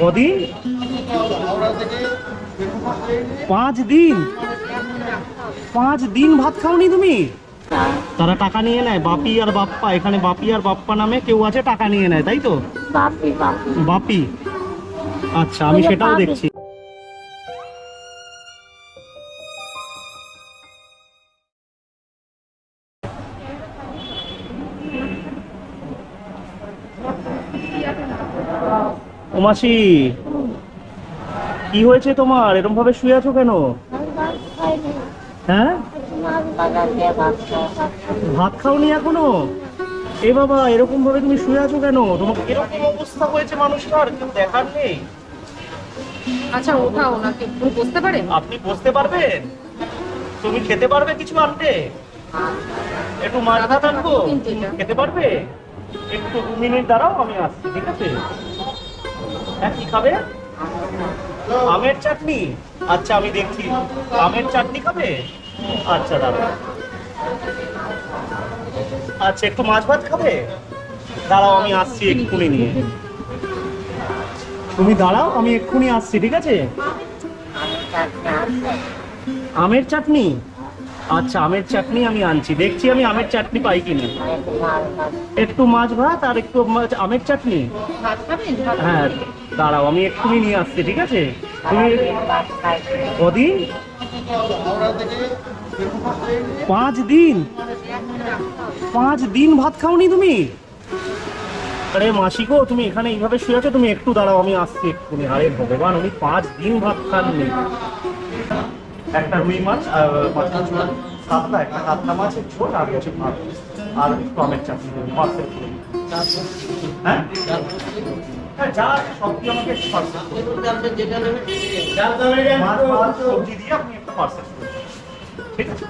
কদিন পাঁচ দিন? পাঁচ দিন ভাত খাওনি তুমি? তারা টাকা নিয়ে নেয় বাপি আর বাপ্পা। এখানে বাপি আর বাপ্পা নামে কেউ আছে টাকা নিয়ে নেয় তাই তো? বাপি আচ্ছা আমি সেটাও দেখছি। ও মাসি কি হয়েছে তোমার? এরকম ভাবে শুয়ে আছো কেন? হ্যাঁ? ভাত খাওনি এখনও? এ বাবা এরকম ভাবে তুমি শুয়ে আছো কেন? তোমার এরকম অবস্থা হয়েছে মানুষটার কেউ দেখার নেই। আচ্ছা ওঠাও ওনাকে উনি বসতে পারেন আপনি বসতে পারবেন? তুমি খেতে পারবে কিছু আনতে? একটু মাছ ভাত আনব? খেতে পারবে? একটু দু মিনিট দাঁড়াও আমি আসছি ঠিক আছে? হ্যাঁ কি খাবে? আমের চাটনি? আচ্ছা আমি দেখছি। আমের চাটনি খাবে? আচ্ছা দাঁড়াও। আচ্ছা একটু মাছ ভাত খাবে? দাঁড়াও, আমি আসছি এক্ষুনি নিয়ে। তুমি দাঁড়াও, আমি এক্ষুনি আসছি, ঠিক আছে? আমের চাটনি? আচ্ছা আমের চাটনি আমি আনছি। দেখছি আমি আমের চাটনি পাই কিনা। একটু মাছ ভাত আর একটু আমের চাটনি? হ্যাঁ দাঁড়াও, আমি এক্ষুনি নিয়ে আসছি, ঠিক আছে? তুমি কদিন পাঁচ দিন? পাঁচ দিন ভাত খাওনি তুমি? আরে মাসিকো তুমি এখানে এইভাবে শুয়ে আছো, তুমি একটু দাঁড়াও, আমি আসছি এক্ষুনি আরে ভগবান, উনি পাঁচ দিন ভাত খাননি। একটা রুই মাছ ঝোল সাতটা, একটা কাতলা মাছ ঝোল আর হচ্ছে ভাত। আর টমেট চাটনি দেবেন হ্যাঁ? হ্যাঁ যা আছে সবজি আমাকে পার্সেল মাছ সবজি দিয়ে আপনি ঠিক আছে?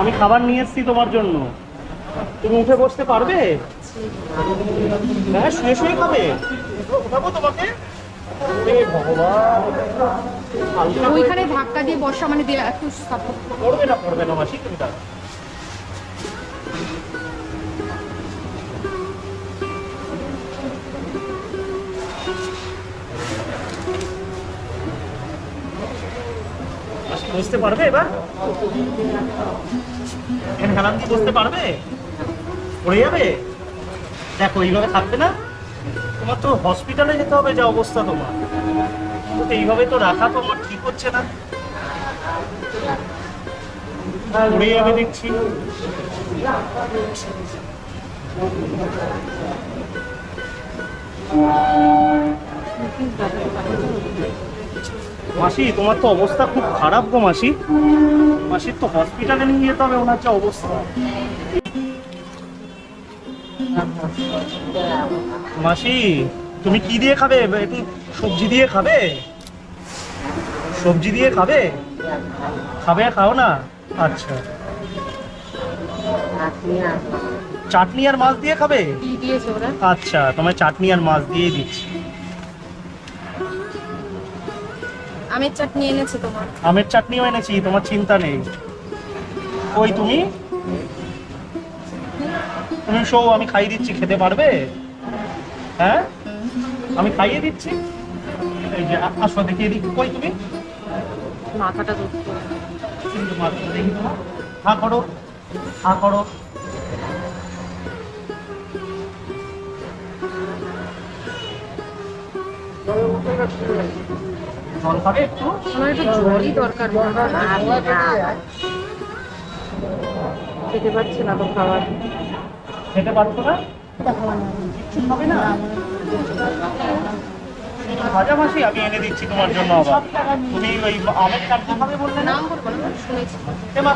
আমি খাবার নিয়ে এসেছি তোমার জন্য। তুমি উঠে বসতে পারবে? হ্যাঁ শুয়ে শুয়ে খাবে। উঠাবো তোমাকে? ওইখানে ধাক্কা দিয়ে বর্ষা মানে দিয়ে একটু পড়বে না পড়বে না মাসি তুমি বসতে পারবে এবার? এখানে হেলান দিয়ে বসতে পারবে? পড়ে যাবে? দেখো, এইভাবে থাকবে না। তোমার তো হসপিটালে যেতে হবে, যা অবস্থা তোমার। তো এইভাবে তো রাখা তো আমার ঠিক হচ্ছে না। উড়ে যাবে দেখছি। মাসি তোমার তো অবস্থা খুব খারাপ গো মাসি। মাসির তো হসপিটালে নিয়ে যেতে হবে ওনার যা অবস্থা। মাসি তুমি কি দিয়ে খাবে? একটু সবজি দিয়ে খাবে? সবজি দিয়ে খাবে? খাবে খাও না? আচ্ছা। চাটনি আর মাছ দিয়ে খাবে? আচ্ছা তোমার চাটনি আর মাছ দিয়েই দিচ্ছি। আমের চাটনি এনেছে তোমার? আমের চাটনিও এনেছি তোমার চিন্তা নেই। ওই তুমি? তুমি শো আমি খাইয়ে দিচ্ছি খেতে পারবে? হ্যাঁ? আমি খাইয়ে দিচ্ছি। এই যে আসো দেখিয়ে দিই। কই তুমি? মাথাটা কিন্তু মাত্র দেখি তোমার। হা করো হা করো। জল খাবে? একটু আমার একটু জলই দরকার খেতে পারছে না তো খাবার। খেতে পারছ না? ভাজা মাসি আমি এনে দিচ্ছি তোমার জন্য আবার। তুমি ওই আমের চাটনি খাবে বললে না? শুনেছি।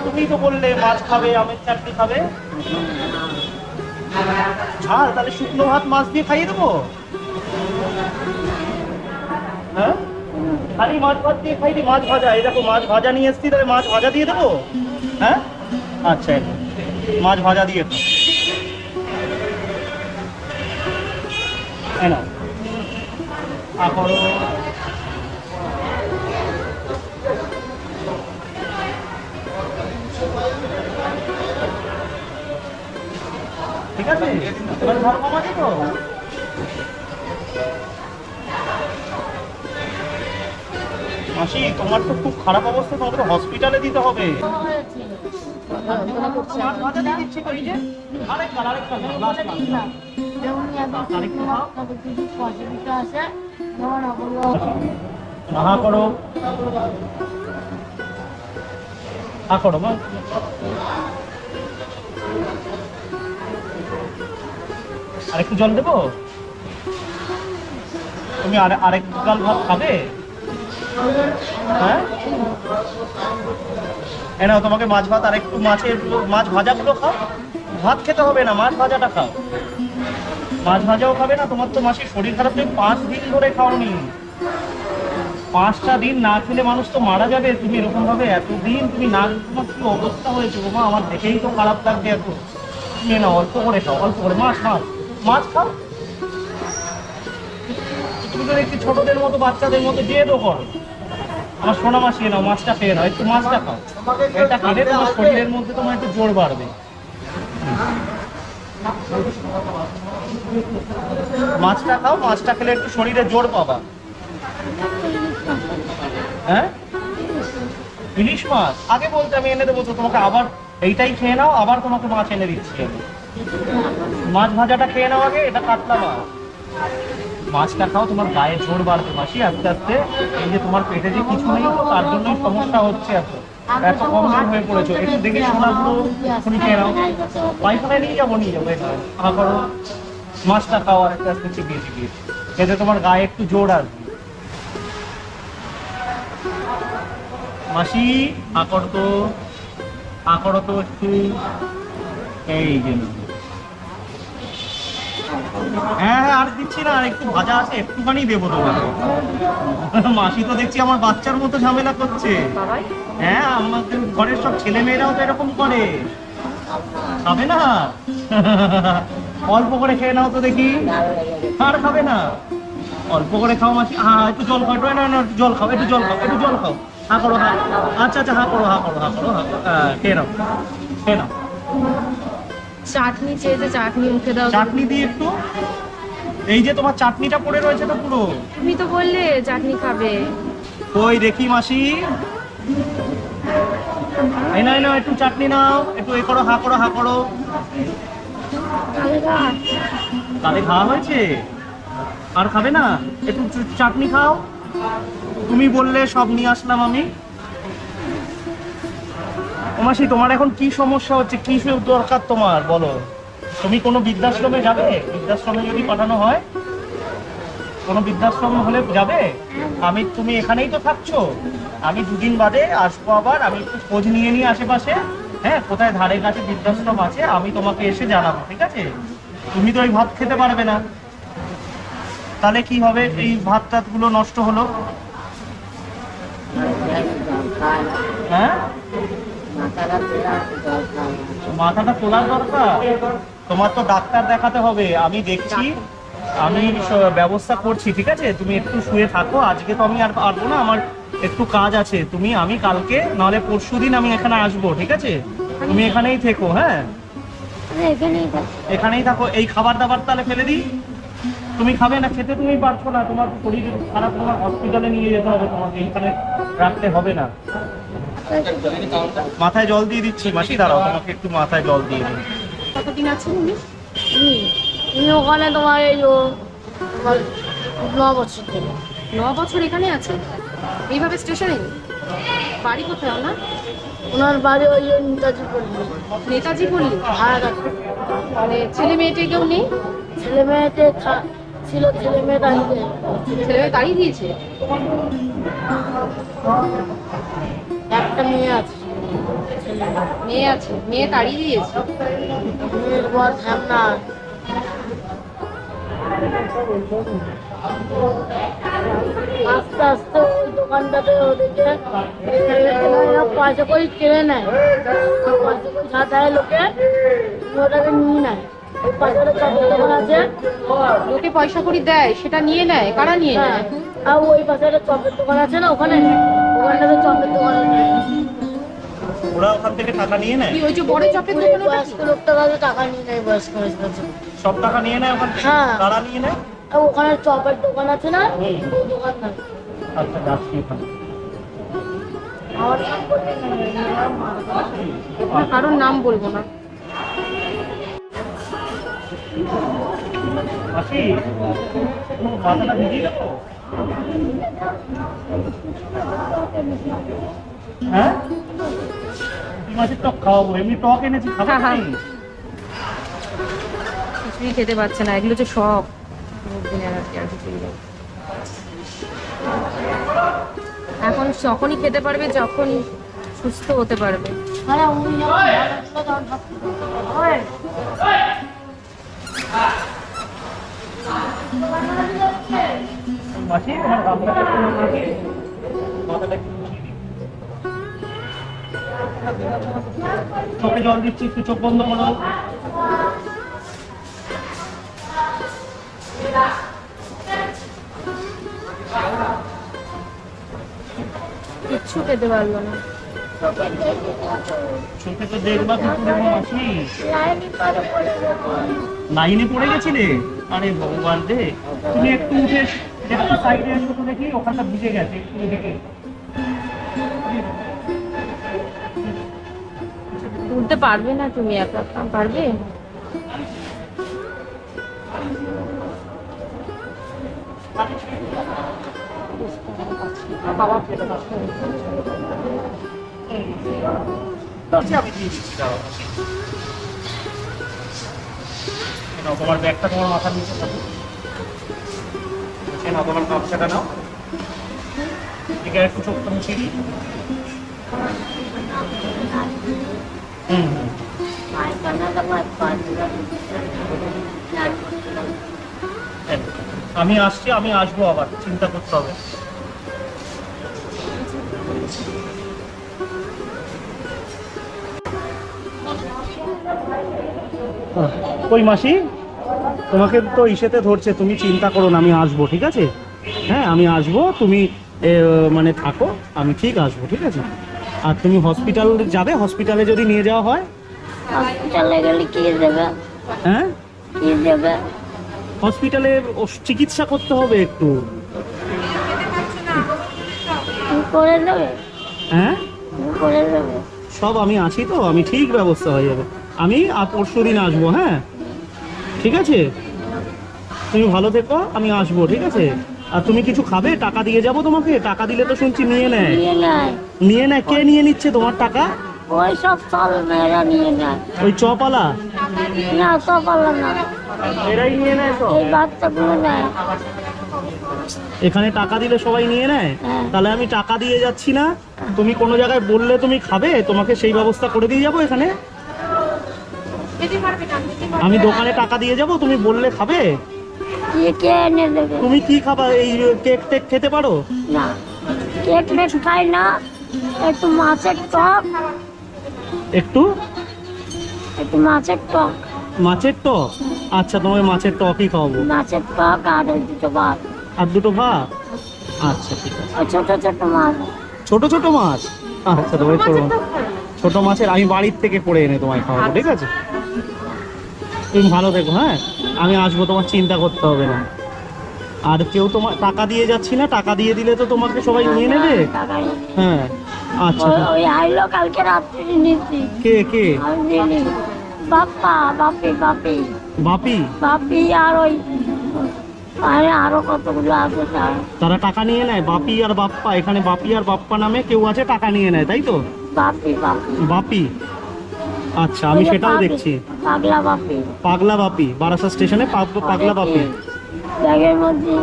তুমি তো বললে মাছ খাবে আমের চাটনি খাবে। ঝাল তাহলে শুকনো ভাত মাছ দিয়ে খাইয়ে দেবো? খালি মাছ ভাত দিয়ে খাইলি, মাছ ভাজা। এই দেখো, মাছ ভাজা নিয়ে এসছি, তাহলে মাছ ভাজা দিয়ে দেবো? হ্যাঁ? আচ্ছা মাছ ভাজা দিয়ে এনাও ঠিক আছে? তোমার ধর কমাতে তো? মাসি তোমার তো খুব খারাপ অবস্থা তোমাকে হসপিটালে দিতে হবে। হা করো। হা করো মা আরেকটু জল দেবো? তুমি আরে আরেক গাল ভাত খাবে? হ্যাঁ? নাও, তোমাকে মাছ ভাত আরেকটু মাছের মাছ ভাজাগুলো খাও। ভাত খেতে হবে না, মাছ ভাজাটা খাও। মাছ ভাজাও খাবে না, তোমার তো মাসির শরীর খারাপ, তুমি পাঁচ দিন ধরে খাওনি। পাঁচটা দিন না খেলে মানুষ তো মারা যাবে, তুমি এরকম ভাবে এতদিন তুমি না তোমার অবস্থা হয়েছে বাবা আমার দেখেই তো খারাপ লাগছে এত। তুমি না অল্প করে খাও, অল্প করে। মাছ মাছ মাছ খাও। তুমি তো একটু ছোটদের মতো, বাচ্চাদের মতো দিয়ে দো করো আমার সোনা মাছ নাও মাছটা খেয়ে নাও, একটু মাছটা খাও। এটা খেলে তোমার শরীরের মধ্যে তোমার একটু জোর বাড়বে। মাছটা খাও, মাছটা খেলে একটু শরীরে জোর পাবা। হ্যাঁ? ইলিশ মাছ। আগে বলতে আমি এনে দেবো তো, তোমাকে আবার এইটাই খেয়ে নাও, আবার তোমাকে মাছ এনে দিচ্ছি মাছ ভাজাটা খেয়ে নাও আগে, এটা কাতলা মাছ। মাছটা খাও, তোমার গায়ে জোর বাড়বে মাসি, আস্তে আস্তে এই যে তোমার পেটে যে কিছু নেই, তার জন্যই সমস্যা হচ্ছে এত। এত কমজোর হয়ে পড়েছো। একটু দেখে শোনাগুলো শুনি খেয়ে নাও। পায়খানায় নিয়ে যাব নিয়ে যাব করো। মাছটা খাও আর আস্তে আস্তে চিবিয়ে চিবিয়ে এতে তোমার গায়ে একটু জোর আসবে। মাসি আকর তো আকর তো একটু, এই যে নাও। হ্যাঁ হ্যাঁ আর দিচ্ছি না আর একটু ভাজা আছে একটুখানি দেবো তোমাকে। মাসি তো দেখছি আমার বাচ্চার মতো ঝামেলা করছে। হ্যাঁ আমাদের ঘরের সব ছেলে মেয়েরাও তো এরকম করে। খাবে না? অল্প করে খেয়ে নাও তো দেখি। আর খাবে না? অল্প করে খাও মাসি। হ্যাঁ একটু জল খাও না না একটু জল খাও একটু জল খাও একটু জল খাও। হা করো হা। আচ্ছা আচ্ছা হা করো হা করো হা করো হা। হ্যাঁ, খেয়ে নাও খেয়ে নাও। চাটনি চেয়েছে চাটনি মুখে দাও। চাটনি দিয়ে একটু? এই যে তোমার চাটনিটা পড়ে রয়েছে তো পুরো। তুমি তো বললে চাটনি খাবে। ওই দেখি মাসি। এই না নাও একটু চাটনি নাও একটু এ করো হা করো হা করো। তাহলে খাওয়া হয়েছে? আর খাবে না? একটু চাটনি খাও। তুমি বললে সব নিয়ে আসলাম আমি। মাসি, তোমার এখন কি সমস্যা হচ্ছে? কি দরকার তোমার? বলো। তুমি কোনো বৃদ্ধাশ্রমে যাবে? বৃদ্ধাশ্রমে যদি পাঠানো হয়, কোনো বৃদ্ধাশ্রম হলে যাবে? আমি, তুমি এখানেই তো থাকছো। আমি দুদিন বাদে আসব আবার। আমি একটু খোঁজ নিয়ে নিই আশেপাশে। হ্যাঁ কোথায় ধারে কাছে বৃদ্ধাশ্রম আছে, আমি তোমাকে এসে জানাব, ঠিক আছে? তুমি তো ওই ভাত খেতে পারবে না। তাহলে কি হবে? এই ভাত টাতগুলো নষ্ট হলো। হ্যাঁ? মাথাটা তোলার দরকার? তোমার তো ডাক্তার দেখাতে হবে। আমি দেখছি আমি ব্যবস্থা করছি ঠিক আছে? তুমি একটু শুয়ে থাকো। আজকে তো আমি আর পারব না আমার একটু কাজ আছে। তুমি আমি কালকে নাহলে পরশু দিন আমি এখানে আসব ঠিক আছে? তুমি এখানেই থেকো হ্যাঁ? এখানেই থাকো। এই খাবার দাবার তাহলে ফেলে দিই। তুমি খাবে না খেতে তুমি পারছ না। তোমার শরীর খারাপ তোমার হসপিটালে নিয়ে যেতে হবে। তোমাকে এখানে রাখতে হবে না। মাথায় জল দিয়ে দিচ্ছি মাসি দাঁড়াও তোমাকে একটু মাথায় জল দিয়ে দিই। কতদিন আছেন উনি? তুমি ওখানে তোমার এই ন বছর থেকে। ন বছর এখানে আছে এইভাবে স্টেশনে? বাড়ি কোথায় না ওনার বাড়ি ওই নেতাজি পল্লী। নেতাজি বললি ভাড়া মানে ছেলে মেয়েটে কেউ নেই? ছেলে মেয়েতে ছিল ছেলে মেয়ে দাঁড়িয়ে। ছেলে মেয়ে তাড়িয়ে দিয়েছে? একটা মেয়ে আছে। মেয়ে আছে মেয়ে তাড়িয়ে দিয়েছে। মেয়ের বর ঝামনা। আস্তে আস্তে ওই দোকানটাতে ওদেরকে পয়সা করে কেড়ে নেয়। পয়সা করে যা দেয় লোকে ওটাকে নিয়ে নেয় লোকে পয়সা করি দেয় সেটা নিয়ে নেয় কারা নিয়ে হ্যাঁ। নেয় আর ওই পাশে একটা চপের দোকান আছে না ওখানে? চপের দোকান আছে ওরা ওখান থেকে টাকা নিয়ে নেয়? ওই যে বড় চপের দোকানে বয়স্ক লোকটা টাকা নিয়ে নেয় বয়স্ক। সব টাকা নিয়ে নেয় ওখান থেকে? হ্যাঁ। তারা নিয়ে নেয়? ওখানে চপের দোকান আছে না ওই দোকান না। আচ্ছা যাচ্ছি ওখানে কারোর নাম বলব না। মাথাটা ভিজিয়ে দেবো হ্যাঁ মাছের টক খাওয়াবো এমনি টক এনেছি খাব হ্যাঁ, হ্যাঁ। কিছুই খেতে পারছে না এগুলো হচ্ছে সব আর কি আর এখন যখনই খেতে পারবে যখনই সুস্থ হতে পারবে হয়। মাসি তোমার গামলাটা একটু নাকি মাথাটা একটু মুছিয়ে দিই। চোখে জল দিচ্ছি একটু চোখ বন্ধ করো। কিচ্ছু খেতে পারল না। চোখে তো দেখবা কি করে মাসি? পড়ে গেছে। লাইনে পড়ে গেছিলে? আরে ভগবান রে তুমি একটু উঠে একটু সাইডে এসো তো দেখি ওখানটা ভিজে গেছে একটু দেখে তুলতে পারবে না তুমি একা পারবে? আচ্ছা, নাও, তোমার ব্যাগটা তোমার মাথার নিচে থাকুক সে নাও তোমার গামছাটা নাও। আছে একটু চোখটা মুছিয়ে দিই হুম। আমি আসছি আমি আসব আবার। চিন্তা করতে হবে। কই মাসি? তোমাকে তো ইসেতে ধরছে তুমি চিন্তা করো না আমি আসব ঠিক আছে? হ্যাঁ আমি আসব তুমি মানে থাকো আমি ঠিক আসব ঠিক আছে? আর তুমি হসপিটাল যাবে? হসপিটালে যদি নিয়ে যাওয়া হয়? হসপিটালে গেলে কি দেবে? হ্যাঁ? কি দেবে? হসপিটালে চিকিৎসা করতে হবে একটু। করে দেবে? হ্যাঁ? করে দেবে? সব আমি আছি তো আমি ঠিক ব্যবস্থা হয়ে যাবে। আমি আর পরশু দিন আসব হ্যাঁ? ঠিক আছে? তুমি ভালো থেকো আমি আসব ঠিক আছে? আর তুমি কিছু খাবে? টাকা দিয়ে যাব তোমাকে? টাকা দিলে তো শুনছি নিয়ে নেয়। নিয়ে নেয়। কে নিয়ে নিচ্ছে তোমার টাকা? ওই সব সব নিয়ে নেয়। ওই চপালা? না সব না। এরাই নিয়ে নেয় তো এই বাচ্চাগুলো নেয়। এখানে টাকা দিলে সবাই নিয়ে নেয়? হ্যাঁ। তাহলে আমি টাকা দিয়ে যাচ্ছি না? তুমি কোনো জায়গায় বললে তুমি খাবে? তোমাকে সেই ব্যবস্থা করে দিয়ে যাব এখানে? আমি দোকানে টাকা দিয়ে যাব তুমি বললে খাবে? কি কে এনে দেবে? তুমি কি খাবা? এই কেক টেক খেতে পারো? না। কেক খাই না। একটু মাছের টক। একটু? একটু মাছের টক। মাছের টক? আচ্ছা তোমাকে মাছের টকই খাওয়াবো। মাছের টক আর দুটো ভাত। আর দুটো ভাত? আচ্ছা ঠিক আছে। ছোট ছোট মাছ। ছোট ছোট মাছ? আচ্ছা তোমায় ছোট মাছ ছোট মাছের আমি বাড়ির থেকে করে এনে তোমায় খাওয়াবো ঠিক আছে? তুমি ভালো থেকো হ্যাঁ? আমি আসব তোমার চিন্তা করতে হবে না। আর কেউ তোমার টাকা দিয়ে যাচ্ছি না টাকা দিয়ে দিলে তো তোমাকে সবাই নিয়ে নেবে। হ্যাঁ আচ্ছা। ওই- আইলো কালকে রাত্রি নিচ্ছি কে কে? বাপ্পা বাপি বাপি। বাপি? বাপি আর ওই আরে আরও কতগুলো আছে তার। তারা টাকা নিয়ে নেয় বাপি আর বাপ্পা। এখানে বাপি আর বাপ্পা নামে কেউ আছে টাকা নিয়ে নেয় তাই তো? বাপি বাপি। বাপি। আচ্ছা আমি সেটাও দেখছি। পাগলা বাপি। পাগলা বাপি বারাসা স্টেশনে পাগ- পাগলা বাপি। ব্যাগের মধ্যে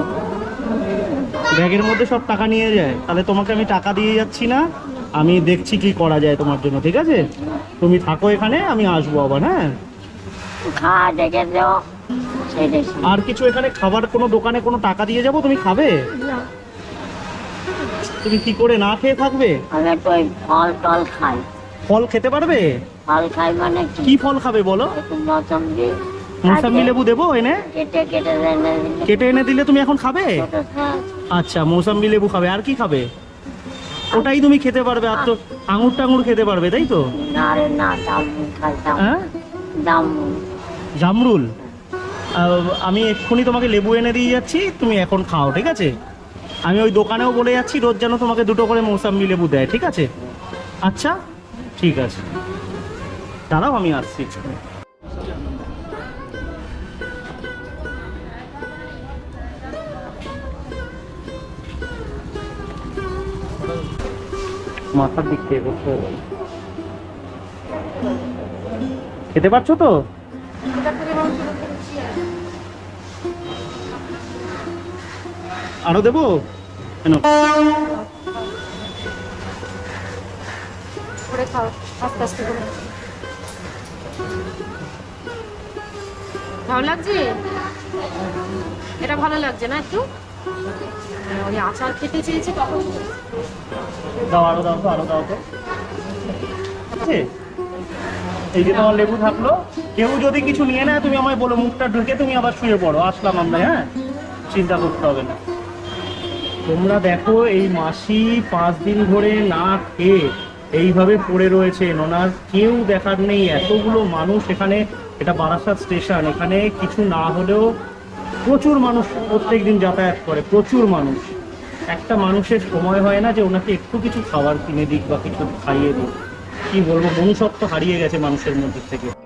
ব্যাগের মধ্যে সব টাকা নিয়ে যায়। তাহলে তোমাকে আমি টাকা দিয়ে যাচ্ছি না? আমি দেখছি কি করা যায় তোমার জন্য ঠিক আছে? তুমি থাকো এখানে আমি আসব আবার হ্যাঁ? দেও আর কিছু এখানে খাবার কোনো দোকানে কোনো টাকা দিয়ে যাব? তুমি খাবে? তুমি কি করে না খেয়ে থাকবে? আমি ফল টল খাই। ফল খেতে পারবে? ফল খাই মানে কি? ফল খাবে বলো? মৌসম্বি মৌসাম্বি লেবু দেবো এনে? কেটে কেটে এনে দিলে। কেটে এনে দিলে তুমি এখন খাবে? আচ্ছা মৌসাম্বি লেবু খাবে। আর কি খাবে? ওটাই তুমি খেতে পারবে আর তো আঙুর টাঙুর খেতে পারবে তাই তো? না রে না হ্যাঁ? জামরুল আমি এক্ষুনি তোমাকে লেবু এনে দিয়ে যাচ্ছি তুমি এখন খাও ঠিক আছে? আমি ওই দোকানেও বলে যাচ্ছি রোজ যেন তোমাকে দুটো করে মৌসাম্বি লেবু দেয় ঠিক আছে? আচ্ছা ঠিক আছে। দাঁড়াও আমি আসছি। মাথার দিক থেকে। খেতে পারছ তো? আরও দেবো? কেন? আস্তে আস্তে করে। ভালো লাগছে? এটা ভালো লাগছে না একটু? ওই আচার খেতে চেয়েছি তখন। দাও, আরও দাও তো, আরও দাও তো। আছে? এই যে তোমার লেবু থাকল, কেউ যদি কিছু নিয়ে নেয়, তুমি আমায় বলো, মুখটা ঢুকে তুমি আবার শুয়ে পড়ো, আসলাম আমরা হ্যাঁ? চিন্তা করতে হবে না। তোমরা দেখো, এই মাসি পাঁচ দিন ধরে না খেয়ে এইভাবে পড়ে রয়েছে ওনার কেউ দেখার নেই, এতগুলো মানুষ এখানে এটা বারাসাত স্টেশন, এখানে কিছু না হলেও প্রচুর মানুষ প্রত্যেক দিন যাতায়াত করে, প্রচুর মানুষ। একটা মানুষের সময় হয় না যে ওনাকে একটু কিছু খাবার কিনে দিক বা কিছু খাইয়ে দিক। কি বলব, মনুষ্যত্ব হারিয়ে গেছে মানুষের মধ্যে থেকে।